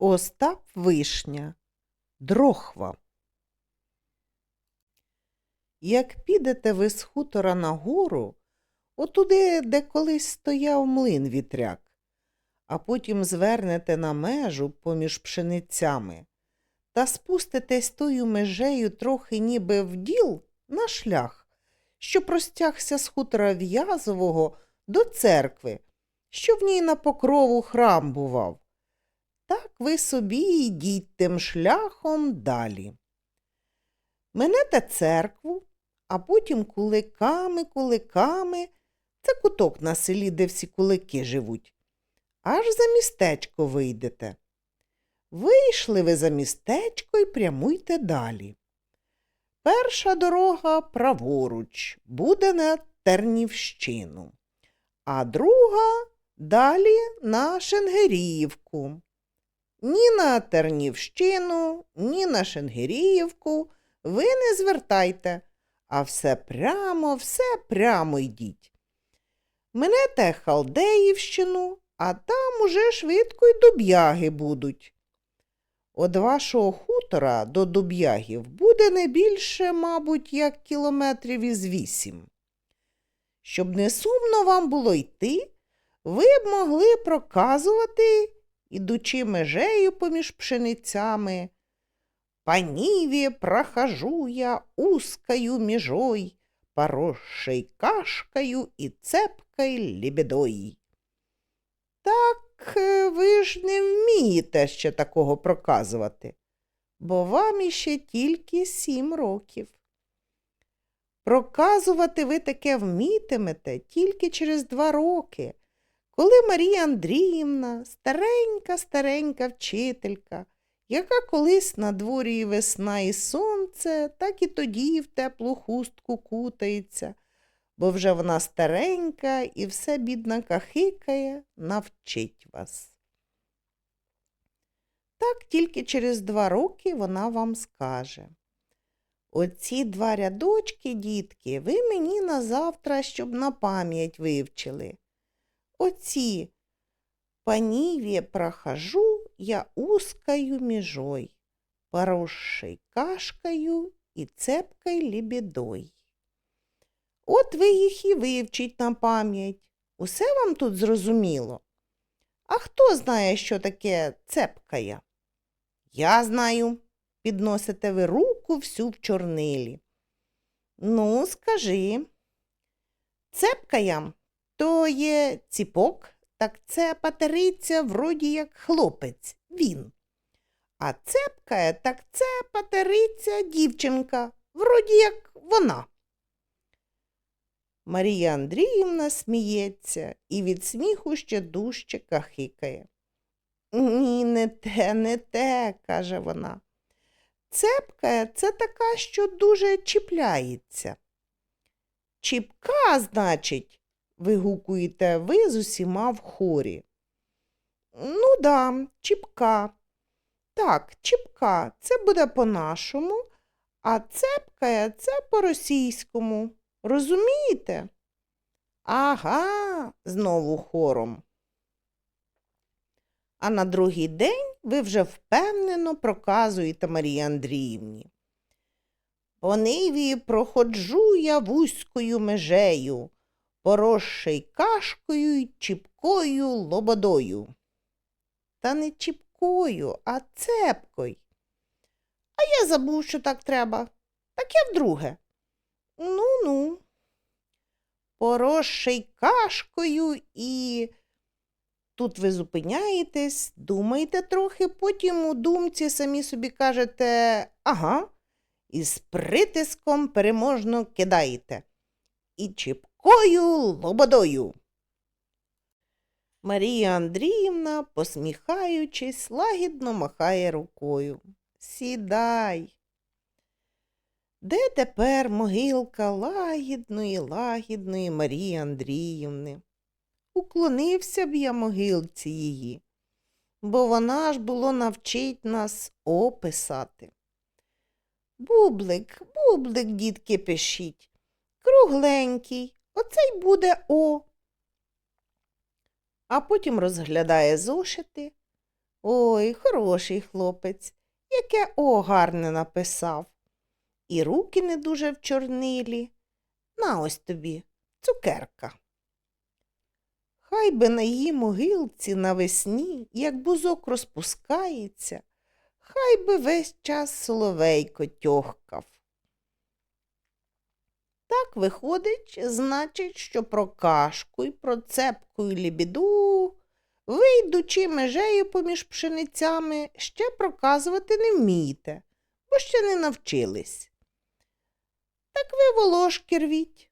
Остап Вишня. Дрохва. Як підете ви з хутора на гору, отуди, де колись стояв млин вітряк, а потім звернете на межу поміж пшеницями та спуститесь тою межею трохи ніби в діл на шлях, що простягся з хутора В'язового до церкви, що в ній на покрову храм бував. Так ви собі йдіть тим шляхом далі. Минете церкву, а потім куликами, куликами це куток на селі, де всі кулики живуть. Аж за містечко вийдете. Вийшли ви за містечко і прямуйте далі. Перша дорога праворуч буде на Тернівщину, а друга далі на Шенгеріївку. Ні на Тернівщину, ні на Шенгеріївку ви не звертайте, а все прямо, все прямо йдіть. Минете Халдеївщину, а там уже швидко й дуб'яги будуть. От вашого хутора до дуб'ягів буде не більше, мабуть, як кілометрів із вісім. Щоб не сумно вам було йти, ви б могли проказувати, ідучи межею поміж пшеницями. По Ниве прохожу я узкою межой, поросшей кашкою і цепкой лебедой. Так е, ви ж не вмієте ще такого проказувати, бо вам іще тільки сім років. Проказувати ви таке вмітимете тільки через два роки, коли Марія Андріївна, старенька старенька вчителька, яка колись на дворі і весна і сонце, так і тоді в теплу хустку кутається, бо вже вона старенька і все бідна кахикає, навчить вас. Так тільки через два роки вона вам скаже. Оці два рядочки, дітки, ви мені на завтра, щоб на пам'ять вивчили. Оці по Ниве прохожу я узкою межой, поросшей кашкою і цепкой лебедой. От ви їх і вивчіть на пам'ять. Усе вам тут зрозуміло. А хто знає, що таке цепкая? Я знаю, підносите ви руку всю в чорнилі. Ну, скажи. Цепкая то є ціпок, так це патериця вроді як хлопець, він. А цепка, так це патериця дівчинка, вроді як вона. Марія Андріївна сміється і від сміху ще дужче кахикає. Ні, не те, не те, каже вона. Цепка це така, що дуже чіпляється. Чіпка, значить, вигукуєте ви з усіма в хорі. Ну да, чіпка. Так, чіпка, це буде по-нашому, а цепка це по-російському. Розумієте? Ага, знову хором. А на другий день ви вже впевнено проказуєте Марії Андріївні. По ниві проходжу я вузькою межею, поросший кашкою й чіпкою лободою. Та не чіпкою, а цепкою. А я забув, що так треба. Так я вдруге. Ну ну. Поросший кашкою і. Тут ви зупиняєтесь, думаєте трохи, потім у думці самі собі кажете ага, і з притиском переможно кидаєте. І чіпкою лободою. Марія Андріївна, посміхаючись, лагідно махає рукою. Сідай. Де тепер могилка лагідної, лагідної Марії Андріївни? Уклонився б я могилці її, бо вона ж було навчить нас О писати. Бублик, бублик, дітки, пишіть, кругленький, оцей буде О. А потім розглядає зошити. Ой, хороший хлопець, яке о гарне написав. І руки не дуже вчорнилі. На ось тобі цукерка. Хай би на її могилці навесні, як бузок розпускається, хай би весь час соловейко тьохкав. Так виходить, значить, що про кашку і про цепку і лібіду ви, йдучи межею поміж пшеницями, ще проказувати не вмієте, бо ще не навчились. Так ви волошки рвіть,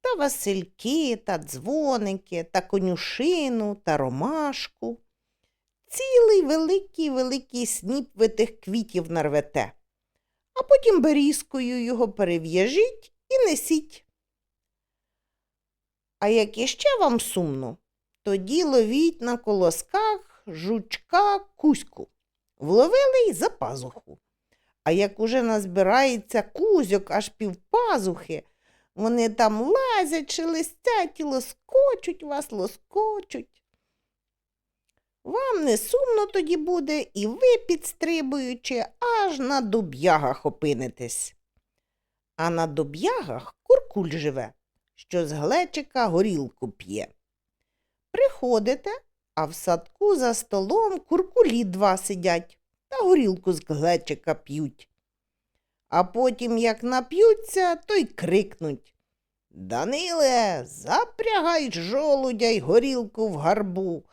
та васильки, та дзвоники, та конюшину, та ромашку. Цілий великий великий сніп ви тих квітів нарвете, а потім берізкою його перев'яжіть і несіть. А як іще вам сумно, тоді ловіть на колосках жучка кузьку. Вловили й за пазуху. А як уже назбирається кузьок аж півпазухи, вони там лазять, шелестять і лоскочуть вас, лоскочуть. Вам не сумно тоді буде, і ви, підстрибуючи, аж на дуб'ягах опинитесь. А на дуб'ягах куркуль живе, що з глечика горілку п'є. Приходите, а в садку за столом куркулі два сидять та горілку з глечика п'ють. А потім, як нап'ються, то й крикнуть Даниле, запрягай жолудя й горілку в гарбу,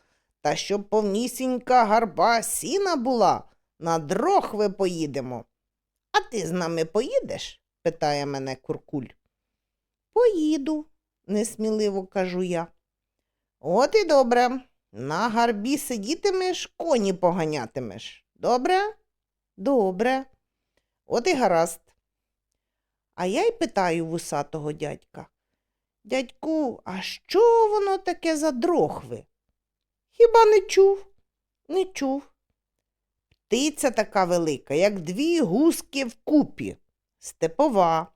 та щоб повнісінька гарба сіна була, на дрохви поїдемо. А ти з нами поїдеш? Питає мене куркуль. Поїду, несміливо кажу я. От і добре. На гарбі сидітимеш, коні поганятимеш. Добре? Добре. От і гаразд. А я й питаю вусатого дядька. Дядьку, а що воно таке за дрохви? Хіба не чув? Не чув. Птиця така велика, як дві гуски вкупі. Степова,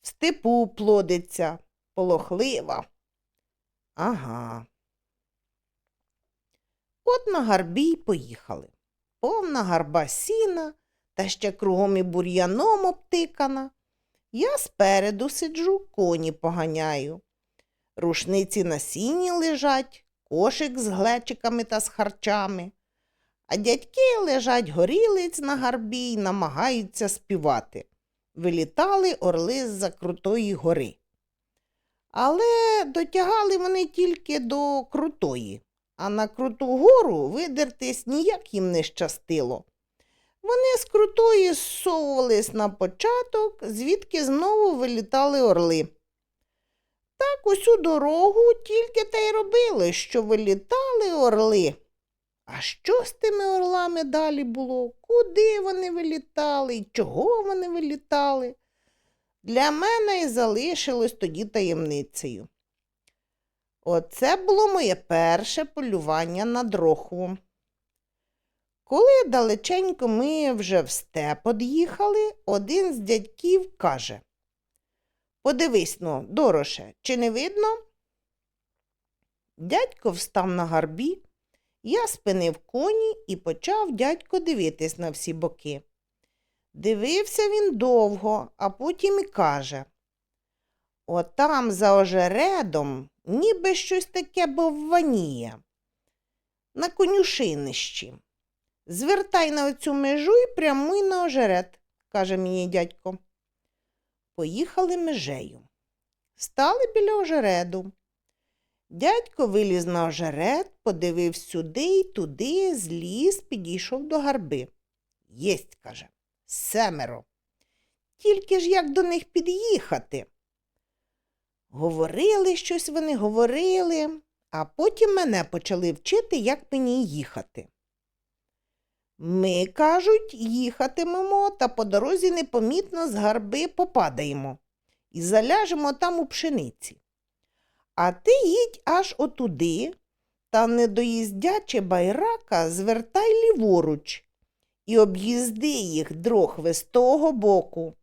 в степу плодиться, полохлива. Ага. От на гарбі й поїхали. Повна гарба сіна, та ще кругом і бур'яном обтикана. Я спереду сиджу, коні поганяю. Рушниці на сіні лежать, кошик з глечиками та з харчами. А дядьки лежать горілиць на гарбі й намагаються співати. Вилітали орли з-за крутої гори. Але дотягали вони тільки до крутої, а на круту гору видертись ніяк їм не щастило. Вони з крутої зсовувались на початок, звідки знову вилітали орли. Так усю дорогу тільки те й робили, що вилітали орли. А що з тими орлами далі було? Куди вони вилітали і чого вони вилітали? Для мене і залишилось тоді таємницею. Оце було моє перше полювання на дрохву. Коли далеченько ми вже в степ од'їхали, один з дядьків каже Подивись но, дороше, чи не видно? Дядько встав на гарбі, я спинив коні і почав дядько дивитись на всі боки. Дивився він довго, а потім і каже Отам за ожередом ніби щось таке бовваніє. На конюшинищі. Звертай на оцю межу і прямуй на ожеред, каже мені дядько. Поїхали межею. Стали біля ожереду. Дядько виліз на ожеред, подивив сюди й туди, зліз, підійшов до гарби. Єсть, каже, семеро. Тільки ж як до них під'їхати? Говорили щось вони, говорили, а потім мене почали вчити, як мені їхати. Ми, кажуть, їхатимемо та по дорозі непомітно з гарби попадаємо і заляжемо там у пшениці. А ти їдь аж отуди, та не доїздячи байрака, звертай ліворуч і об'їзди їх дрохви з того боку.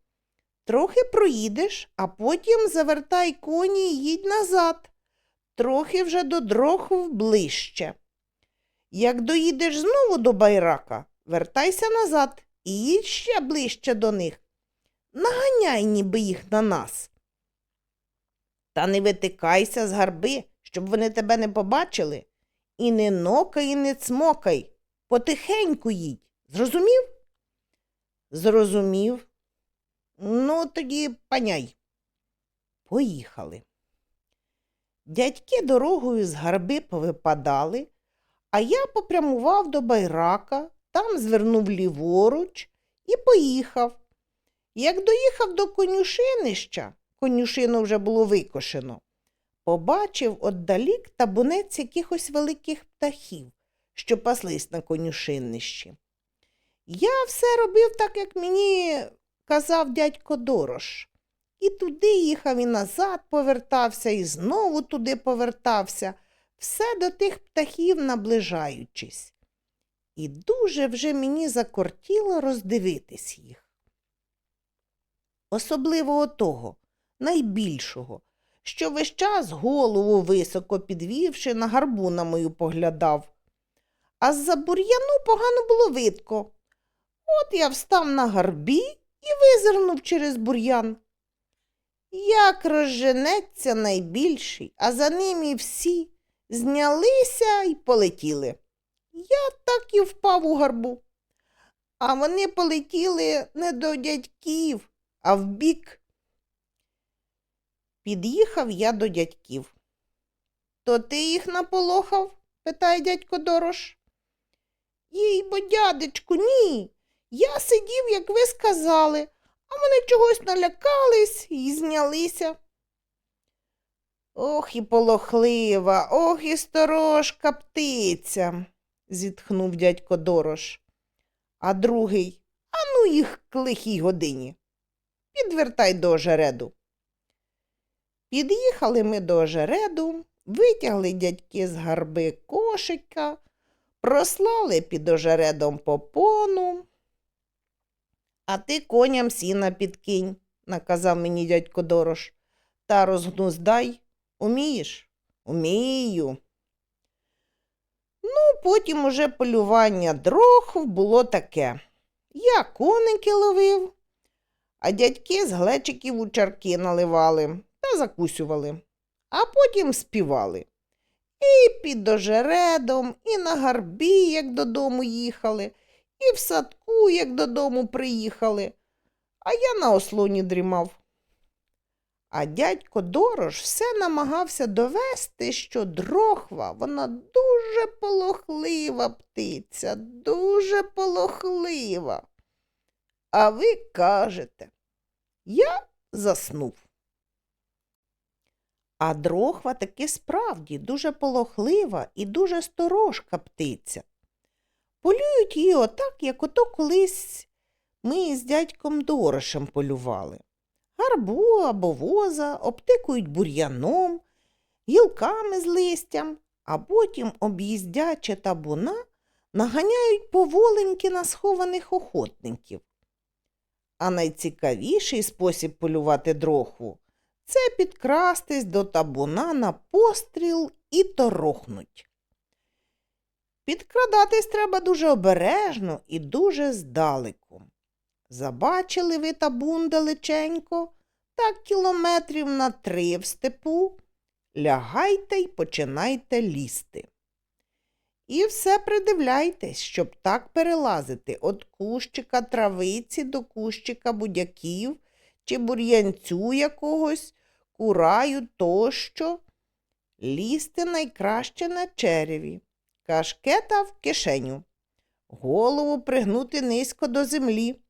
Трохи проїдеш, а потім завертай коні і їдь назад, трохи вже до дрохв ближче. Як доїдеш знову до байрака, вертайся назад і їдь ще ближче до них. Наганяй ніби їх на нас. Та не витикайся з гарби, щоб вони тебе не побачили. І не нокай, і не цмокай. Потихеньку їдь. Зрозумів? Зрозумів. Ну, тоді паняй. Поїхали. Дядьки дорогою з гарби повипадали, а я попрямував до байрака, там звернув ліворуч і поїхав. Як доїхав до конюшинища, конюшину вже було викошено, побачив отдалік табунець якихось великих птахів, що паслись на конюшиннищі. Я все робив так, як мені казав дядько Дорош. І туди їхав, і назад повертався, і знову туди повертався, все до тих птахів наближаючись. І дуже вже мені закортіло роздивитись їх. Особливо отого, найбільшого, що весь час голову високо підвівши, на гарбу на мою поглядав. А з-за бур'яну погано було видко. От я встав на гарбі і визирнув через бур'ян. Як розженеться найбільший, а за ним і всі знялися і полетіли. Я так і впав у гарбу. А вони полетіли не до дядьків, а вбік. Під'їхав я до дядьків. То ти їх наполохав? питає дядько Дорош. Їй бо, дядечку, ні. Я сидів, як ви сказали, а вони чогось налякались і знялися. Ох і полохлива, ох і сторожка птиця, зітхнув дядько Дорош. А другий а ну їх к лихій годині. Підвертай до ожереду. Під'їхали ми до ожереду, витягли дядьки з гарби кошика, прослали під ожередом попону. А ти коням сіна підкинь, наказав мені дядько Дорош, та розгнуздай. Умієш? Умію. Ну, потім уже полювання дрохв було таке. Я коники ловив, а дядьки з глечиків у чарки наливали закусювали, а потім співали. І під ожередом, і на гарбі, як додому їхали, і в садку, як додому приїхали, а я на ослоні дрімав. А дядько Дорош все намагався довести, що дрохва, вона дуже полохлива птиця, дуже полохлива. А ви кажете, я заснув. А дрохва таки справді дуже полохлива і дуже сторожка птиця. Полюють її отак, як ото колись ми з дядьком Дорошем полювали. Гарбу або воза обтикують бур'яном, гілками з листям, а потім, об'їздячи табуна, наганяють поволеньки на схованих охотників. А найцікавіший спосіб полювати дрохву це підкрастись до табуна на постріл і торохнуть. Підкрадатись треба дуже обережно і дуже здалеку. Забачили ви табун далеченько, так кілометрів на три в степу, лягайте й починайте лізти. І все придивляйтесь, щоб так перелазити від кущика травиці до кущика будяків чи бур'янцю якогось, кураю тощо. Лізти найкраще на череві, кашкета в кишеню, голову пригнути низько до землі,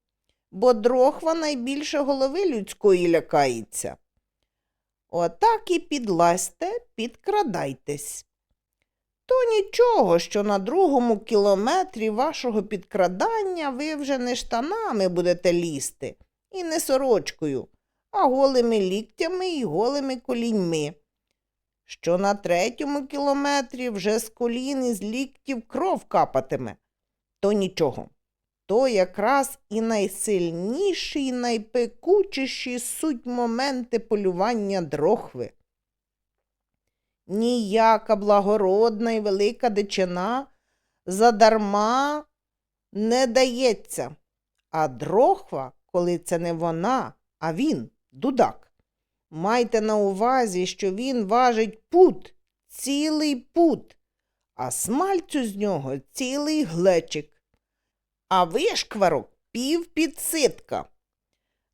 бо дрохва найбільше голови людської лякається. Отак і підлазьте, підкрадайтесь. То нічого, що на другому кілометрі вашого підкрадання ви вже не штанами будете лізти, і не сорочкою, а голими ліктями і голими коліньми. Що на третьому кілометрі вже з колін і з ліктів кров капатиме, то нічого. То якраз і найсильніші, і найпекучіші суть моменти полювання дрохви. Ніяка благородна і велика дичина задарма не дається. А дрохва, коли це не вона, а він, дудак. Майте на увазі, що він важить пут, цілий пут, а смальцю з нього цілий глечик, а вишкварок пів підситка.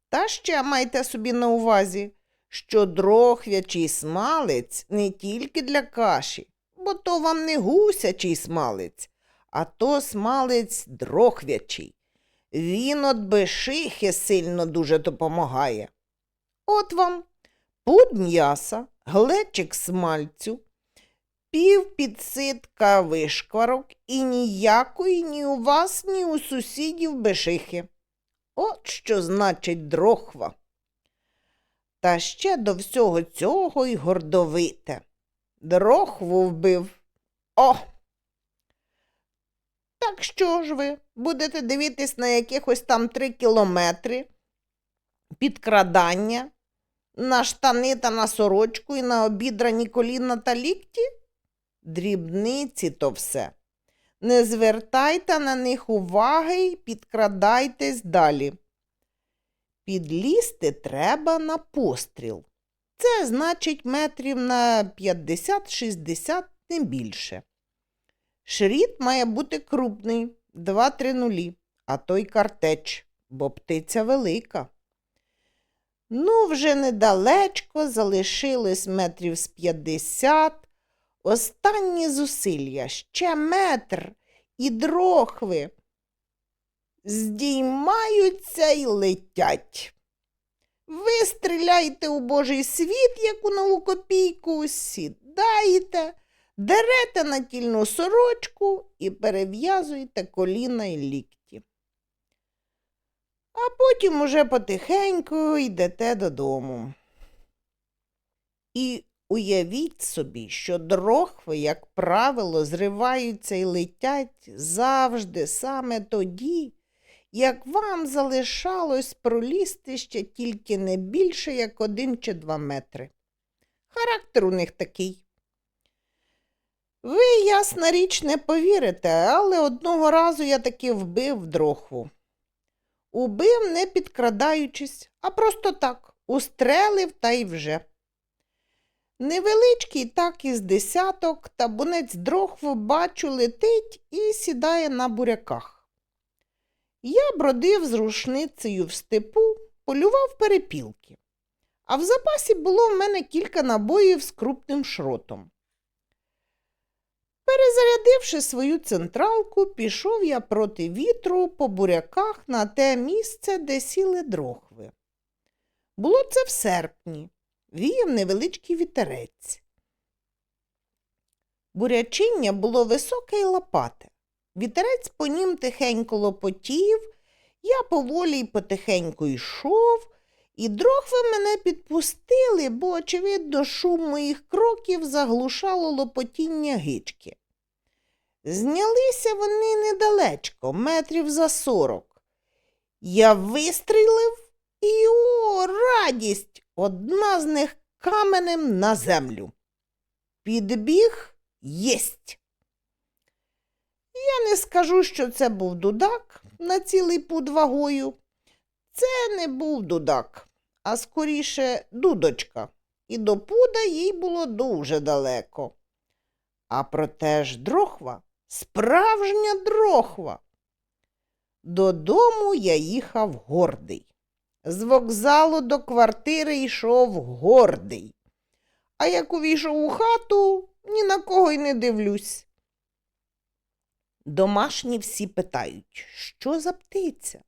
Та ще майте собі на увазі, що дрохвячий смалець не тільки для каші, бо то вам не гусячий смалець, а то смалець дрохвячий. Він от бешихи сильно дуже допомагає. От вам пуд м'яса, глечик смальцю, пів підситка вишкварок і ніякої ні у вас, ні у сусідів бешихи. От що значить дрохва. Та ще до всього цього й гордовите. Дрохву вбив. О! Так що ж ви будете дивитись на якихось там три кілометри підкрадання, на штани та на сорочку і на обідрані коліна та лікті? Дрібниці то все. Не звертайте на них уваги й підкрадайтесь далі. Підлізти треба на постріл. Це значить метрів на 50-60, не більше. Шріт має бути крупний, 2-3 нулі, а то й картеч, бо птиця велика. Ну, вже недалечко залишилось метрів з 50. Останні зусилля, ще метр, і дрохви здіймаються й летять. Ви стріляєте у Божий світ, як у нову копійку, сідаєте, дерете натільну сорочку і перев'язуєте коліна й лікті. А потім уже потихеньку йдете додому. І уявіть собі, що дрохви, як правило, зриваються і летять завжди саме тоді, як вам залишалось пролізти ще тільки не більше, як один чи два метри. Характер у них такий. Ви, ясна річ, не повірите, але одного разу я таки вбив дрохву. Убив, не підкрадаючись, а просто так, устрелив та й вже. Невеличкий так із десяток, табунець дрохв бачу летить і сідає на буряках. Я бродив з рушницею в степу, полював перепілки, а в запасі було в мене кілька набоїв з крупним шротом. Перезарядивши свою централку, пішов я проти вітру по буряках на те місце, де сіли дрохви. Було це в серпні, віяв невеличкий вітерець. Бурячиння було високе й лопате. Вітерець по нім тихенько лопотів, я поволі й потихеньку йшов, і дрохви мене підпустили, бо, очевидно, шум моїх кроків заглушало лопотіння гички. Знялися вони недалечко, метрів за сорок. Я вистрілив і о, радість! Одна з них каменем на землю. Підбіг єсть. Я не скажу, що це був дудак на цілий пуд вагою. Це не був дудак, а скоріше дудочка, і до пуда їй було дуже далеко. А проте ж дрохва, справжня дрохва. Додому я їхав гордий. З вокзалу до квартири йшов гордий. А як увійшов у хату, ні на кого й не дивлюсь. Домашні всі питають, що за птиця?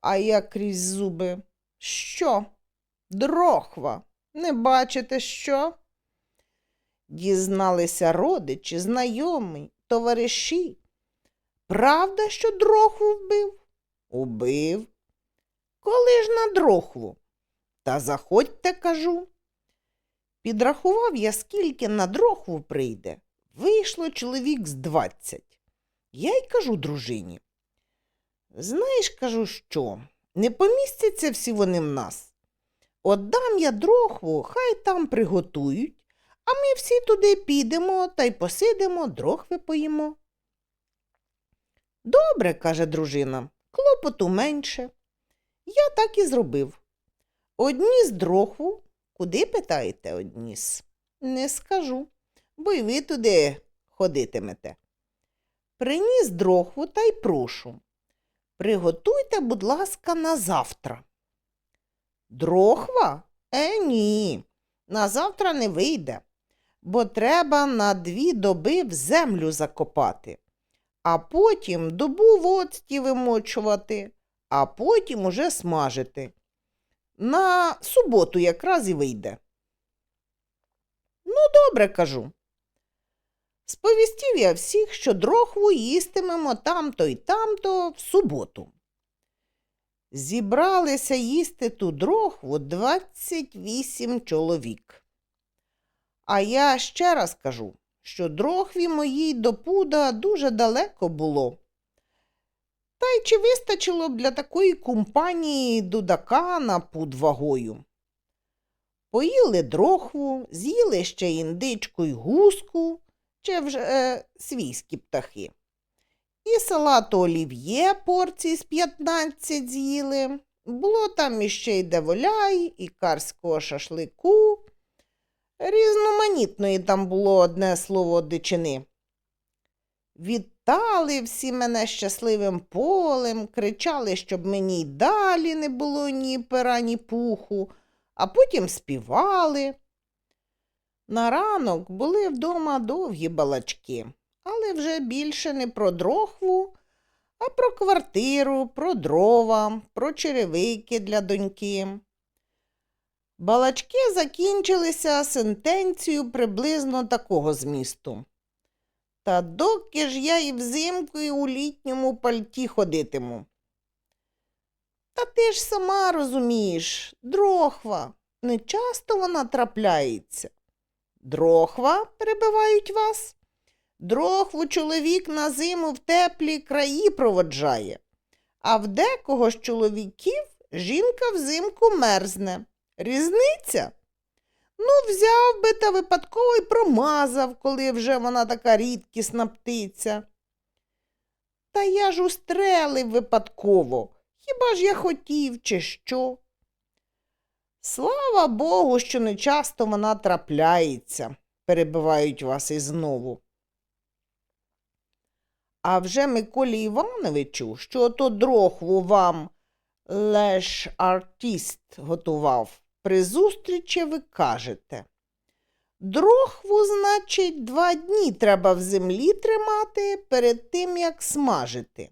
А я крізь зуби. Що? Дрохва. Не бачите, що? Дізналися родичі, знайомі, товариші. Правда, що дрохву вбив? Убив. Коли ж на дрохву? Та заходьте, кажу. Підрахував я, скільки на дрохву прийде. Вийшло чоловік з двадцять. Я й кажу дружині. Знаєш, кажу, що, не помістяться всі вони в нас. Отдам я дрохву, хай там приготують, а ми всі туди підемо та й посидимо, дрохви поїмо. Добре, каже дружина, клопоту менше. Я так і зробив. Одніс дрохву. Куди питаєте одніс? Не скажу, бо й ви туди ходитимете. Приніс дрохву та й прошу. Приготуйте, будь ласка, на завтра. Дрохва? Е, ні. На завтра не вийде, бо треба на дві доби в землю закопати, а потім добу в оцті вимочувати, а потім уже смажити. На суботу якраз і вийде. Ну, добре, кажу. Сповістів я всіх, що дрохву їстимемо там-то й там-то в суботу. Зібралися їсти ту дрохву 28 чоловік. А я ще раз кажу, що дрохві моїй до пуда дуже далеко було. Та й чи вистачило б для такої компанії дудака на пуд вагою? Поїли дрохву, з'їли ще індичку й гуску, чи вже е, свійські птахи. І салату олів'є порцій з 15 з'їли. Було там іще й деволяй, і карського шашлику. Різноманітної там було одне слово дичини. Вітали всі мене щасливим полем, кричали, щоб мені й далі не було ні пера, ні пуху, а потім співали. На ранок були вдома довгі балачки, але вже більше не про дрохву, а про квартиру, про дрова, про черевики для доньки. Балачки закінчилися сентенцією приблизно такого змісту. Та доки ж я і взимку, і у літньому пальті ходитиму. Та ти ж сама розумієш, дрохва, не часто вона трапляється. Дрохва, перебивають вас. Дрохву чоловік на зиму в теплі краї проводжає, а в декого з чоловіків жінка взимку мерзне. Різниця? Ну, взяв би та випадково й промазав, коли вже вона така рідкісна птиця. Та я ж устрелив випадково. Хіба ж я хотів, чи що? Слава Богу, що не часто вона трапляється, перебивають вас і знову. А вже Миколі Івановичу, що ото дрохву вам леш артист готував, при зустрічі ви кажете. Дрохву, значить, два дні треба в землі тримати перед тим, як смажити.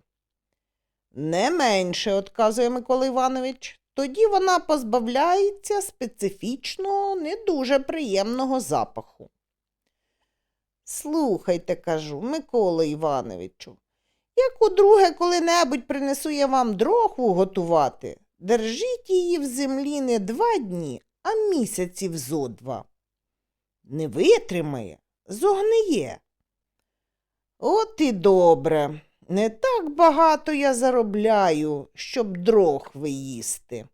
Не менше, отказує Микола Іванович. Тоді вона позбавляється специфічного, не дуже приємного запаху. Слухайте, кажу, Микола Івановичу, як удруге коли-небудь принесу я вам дрохву готувати, держіть її в землі не два дні, а місяців зо два. Не витримає, зогниє. От і добре. Не так багато я заробляю, щоб дрох їсти.